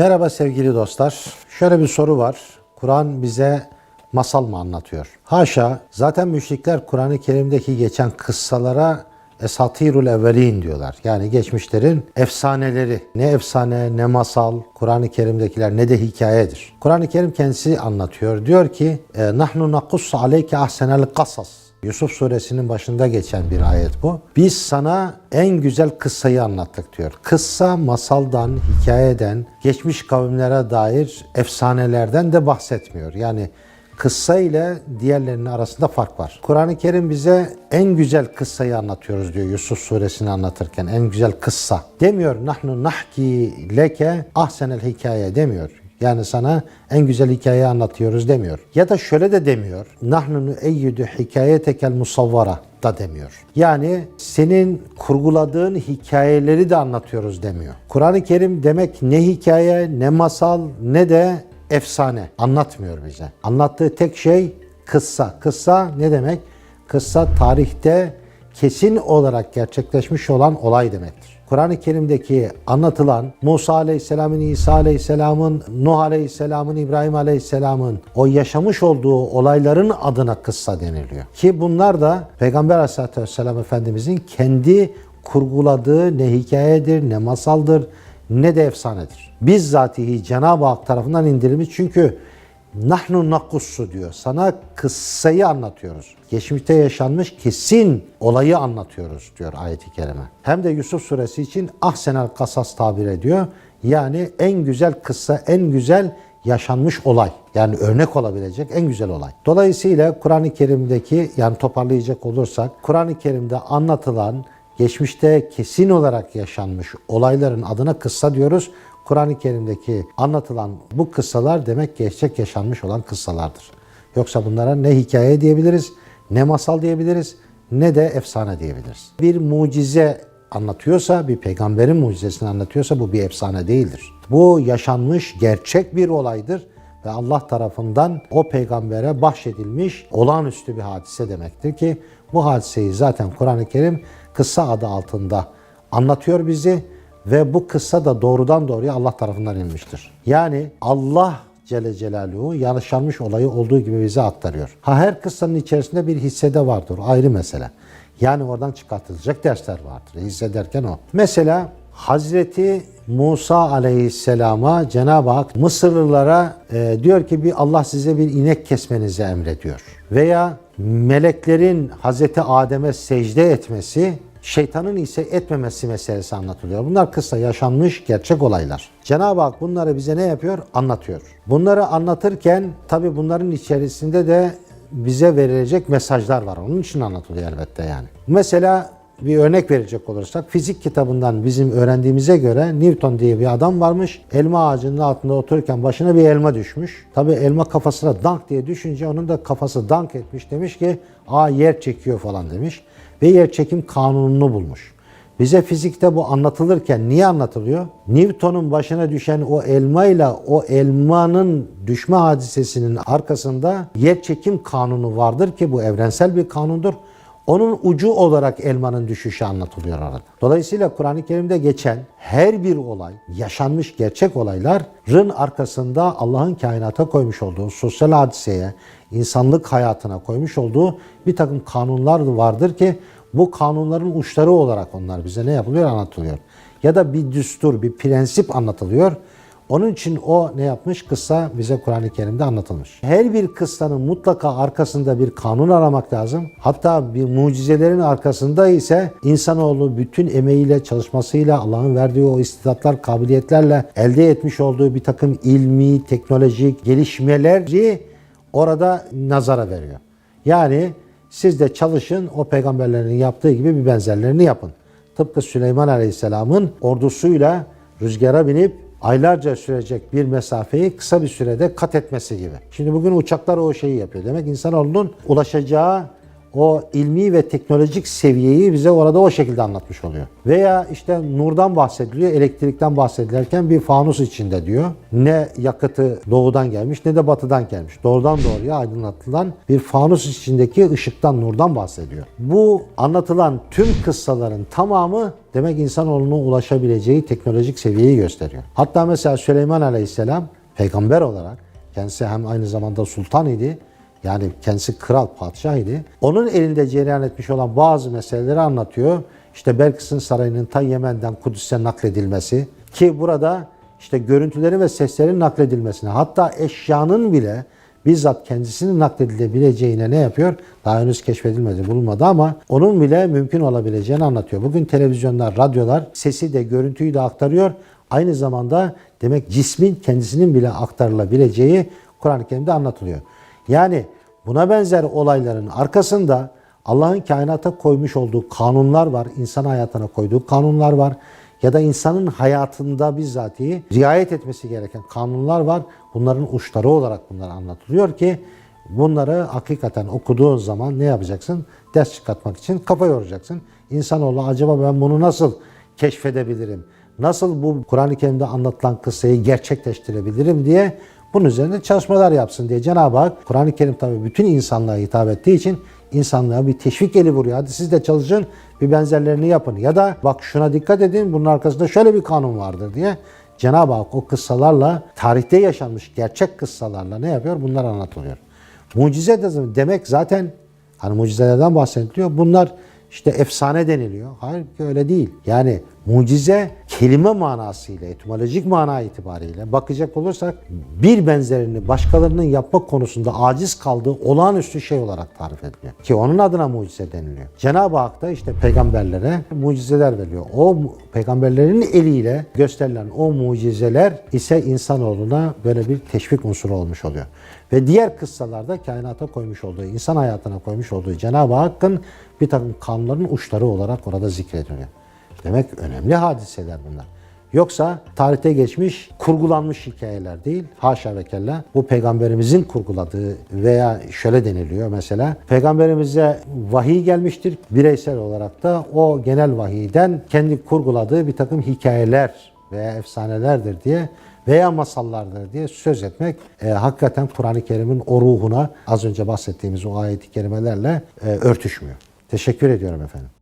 Merhaba sevgili dostlar. Şöyle bir soru var. Kur'an bize masal mı anlatıyor? Haşa. Zaten müşrikler Kur'an-ı Kerim'deki geçen kıssalara esatirul evvelin diyorlar. Yani geçmişlerin efsaneleri. Ne efsane ne masal Kur'an-ı Kerim'dekiler ne de hikayedir. Kur'an-ı Kerim kendisi anlatıyor. Diyor ki "E, nahnu nakussu aleyke ahsenel kasas. Yusuf suresinin başında geçen bir ayet bu. Biz sana en güzel kıssayı anlattık diyor. Kıssa masaldan, hikayeden, geçmiş kavimlere dair efsanelerden de bahsetmiyor. Yani kıssa ile diğerlerinin arasında fark var. Kur'an-ı Kerim bize en güzel kıssayı anlatıyoruz diyor Yusuf suresini anlatırken. En güzel kıssa. Demiyor nahnu nahki leke ahsenel hikaye demiyor. Yani sana en güzel hikayeyi anlatıyoruz demiyor. Ya da şöyle de demiyor. Nahnu eyyüdü hikayetekel musavvara da demiyor. Yani senin kurguladığın hikayeleri de anlatıyoruz demiyor. Kur'an-ı Kerim demek ne hikaye, ne masal, ne de efsane anlatmıyor bize. Anlattığı tek şey kıssa. Kıssa ne demek? Kıssa tarihte kesin olarak gerçekleşmiş olan olay demektir. Kur'an-ı Kerim'deki anlatılan Musa Aleyhisselam'ın, İsa Aleyhisselam'ın, Nuh Aleyhisselam'ın, İbrahim Aleyhisselam'ın o yaşamış olduğu olayların adına kıssa deniliyor. Ki bunlar da Peygamber Aleyhisselatü Vesselam Efendimizin kendi kurguladığı ne hikayedir, ne masaldır, ne de efsanedir. Bizzatihi Cenab-ı Hak tarafından indirilmiş çünkü Nahnu nakussu diyor. Sana kıssayı anlatıyoruz. Geçmişte yaşanmış kesin olayı anlatıyoruz diyor ayeti kerime. Hem de Yusuf suresi için ahsenel kasas tabir ediyor. Yani en güzel kıssa, en güzel yaşanmış olay. Yani örnek olabilecek en güzel olay. Dolayısıyla Kur'an-ı Kerim'deki yani toparlayacak olursak Kur'an-ı Kerim'de anlatılan geçmişte kesin olarak yaşanmış olayların adına kıssa diyoruz. Kur'an-ı Kerim'deki anlatılan bu kıssalar demek gerçek yaşanmış olan kıssalardır. Yoksa bunlara ne hikaye diyebiliriz, ne masal diyebiliriz, ne de efsane diyebiliriz. Bir mucize anlatıyorsa, bir peygamberin mucizesini anlatıyorsa bu bir efsane değildir. Bu yaşanmış gerçek bir olaydır ve Allah tarafından o peygambere bahşedilmiş olağanüstü bir hadise demektir ki bu hadiseyi zaten Kur'an-ı Kerim kıssa adı altında anlatıyor bizi ve bu kıssa da doğrudan doğruya Allah tarafından inmiştir. Yani Allah Celle Celaluhu yaşanmış olayı olduğu gibi bize aktarıyor. Ha her kıssanın içerisinde bir hissede vardır. Ayrı mesele. Yani oradan çıkartılacak dersler vardır. Hissederken o. Mesela Hazreti Musa Aleyhisselam'a Cenab-ı Hak Mısırlılara e, diyor ki bir Allah size bir inek kesmenizi emrediyor. Veya meleklerin Hazreti Adem'e secde etmesi şeytanın ise etmemesi meselesi anlatılıyor. Bunlar kısa yaşanmış gerçek olaylar. Cenab-ı Hak bunları bize ne yapıyor? Anlatıyor. Bunları anlatırken tabi bunların içerisinde de bize verilecek mesajlar var. Onun için anlatılıyor elbette yani. Mesela bir örnek verecek olursak fizik kitabından bizim öğrendiğimize göre Newton diye bir adam varmış. Elma ağacının altında otururken başına bir elma düşmüş. Tabi elma kafasına dank diye düşünce onun da kafası dank etmiş. Demiş ki aa yer çekiyor falan demiş. Ve yer çekim kanununu bulmuş. Bize fizikte bu anlatılırken niye anlatılıyor? Newton'un başına düşen o elmayla o elmanın düşme hadisesinin arkasında yer çekim kanunu vardır ki bu evrensel bir kanundur. Onun ucu olarak elmanın düşüşü anlatılıyor orada. Dolayısıyla Kur'an-ı Kerim'de geçen her bir olay, yaşanmış gerçek olayların arkasında Allah'ın kainata koymuş olduğu sosyal hadiseye, insanlık hayatına koymuş olduğu bir takım kanunlar vardır ki bu kanunların uçları olarak onlar bize ne yapılıyor anlatılıyor. Ya da bir düstur, bir prensip anlatılıyor. Onun için o ne yapmış? Kıssa bize Kur'an-ı Kerim'de anlatılmış. Her bir kıssanın mutlaka arkasında bir kanun aramak lazım. Hatta bir mucizelerin arkasında ise insanoğlu bütün emeğiyle, çalışmasıyla, Allah'ın verdiği o istidatlar, kabiliyetlerle elde etmiş olduğu bir takım ilmi, teknolojik gelişmeleri orada nazara veriyor. Yani siz de çalışın, o peygamberlerin yaptığı gibi bir benzerlerini yapın. Tıpkı Süleyman Aleyhisselam'ın ordusuyla rüzgara binip aylarca sürecek bir mesafeyi kısa bir sürede kat etmesi gibi. Şimdi bugün uçaklar o şeyi yapıyor. Demek insanoğlunun ulaşacağı o ilmi ve teknolojik seviyeyi bize orada o şekilde anlatmış oluyor. Veya işte nurdan bahsediliyor, elektrikten bahsedilirken bir fanus içinde diyor. Ne yakıtı doğudan gelmiş ne de batıdan gelmiş. Doğrudan doğruya aydınlatılan bir fanus içindeki ışıktan, nurdan bahsediyor. Bu anlatılan tüm kıssaların tamamı demek insanoğlunun ulaşabileceği teknolojik seviyeyi gösteriyor. Hatta mesela Süleyman Aleyhisselam peygamber olarak kendisi hem aynı zamanda sultan idi yani kendisi kral, padişah idi. Onun elinde cereyan etmiş olan bazı meseleleri anlatıyor. İşte Belkıs'ın sarayının ta Yemen'den Kudüs'e nakledilmesi ki burada işte görüntülerin ve seslerin nakledilmesine hatta eşyanın bile bizzat kendisinin nakledilebileceğine ne yapıyor? Daha henüz keşfedilmedi, bulunmadı ama onun bile mümkün olabileceğini anlatıyor. Bugün televizyonlar, radyolar sesi de görüntüyü de aktarıyor. Aynı zamanda demek cismin kendisinin bile aktarılabileceği Kur'an-ı Kerim'de anlatılıyor. Yani buna benzer olayların arkasında Allah'ın kainata koymuş olduğu kanunlar var, insan hayatına koyduğu kanunlar var ya da insanın hayatında bizzatihi riayet etmesi gereken kanunlar var. Bunların uçları olarak bunlar anlatılıyor ki bunları hakikaten okuduğun zaman ne yapacaksın? Ders çıkartmak için kafa yoracaksın. İnsanoğlu acaba ben bunu nasıl keşfedebilirim? Nasıl bu Kur'an-ı Kerim'de anlatılan kıssayı gerçekleştirebilirim diye bunun üzerinde çalışmalar yapsın diye Cenab-ı Hak Kur'an-ı Kerim tabi bütün insanlığa hitap ettiği için insanlığa bir teşvik eli vuruyor. Hadi siz de çalışın bir benzerlerini yapın. Ya da bak şuna dikkat edin bunun arkasında şöyle bir kanun vardır diye Cenab-ı Hak o kıssalarla tarihte yaşanmış gerçek kıssalarla ne yapıyor? Bunlar anlatılıyor. Mucize de demek zaten hani mucizelerden bahsediliyor. Bunlar işte efsane deniliyor. Hayır öyle değil. Yani mucize kelime manasıyla, etimolojik mana itibariyle bakacak olursak bir benzerini başkalarının yapma konusunda aciz kaldığı olağanüstü şey olarak tarif ediliyor. Ki onun adına mucize deniliyor. Cenab-ı Hak da işte peygamberlere mucizeler veriyor. O peygamberlerin eliyle gösterilen o mucizeler ise insanoğluna böyle bir teşvik unsuru olmuş oluyor. Ve diğer kıssalarda kainata koymuş olduğu, insan hayatına koymuş olduğu Cenab-ı Hakk'ın bir takım kanunların uçları olarak orada zikrediliyor. Demek önemli hadiseler bunlar. Yoksa tarihte geçmiş, kurgulanmış hikayeler değil. Haşa ve kella. Bu peygamberimizin kurguladığı veya şöyle deniliyor mesela. Peygamberimize vahiy gelmiştir. Bireysel olarak da o genel vahiyden kendi kurguladığı bir takım hikayeler veya efsanelerdir diye veya masallardır diye söz etmek e, hakikaten Kur'an-ı Kerim'in o ruhuna az önce bahsettiğimiz o ayet-i kerimelerle e, örtüşmüyor. Teşekkür ediyorum efendim.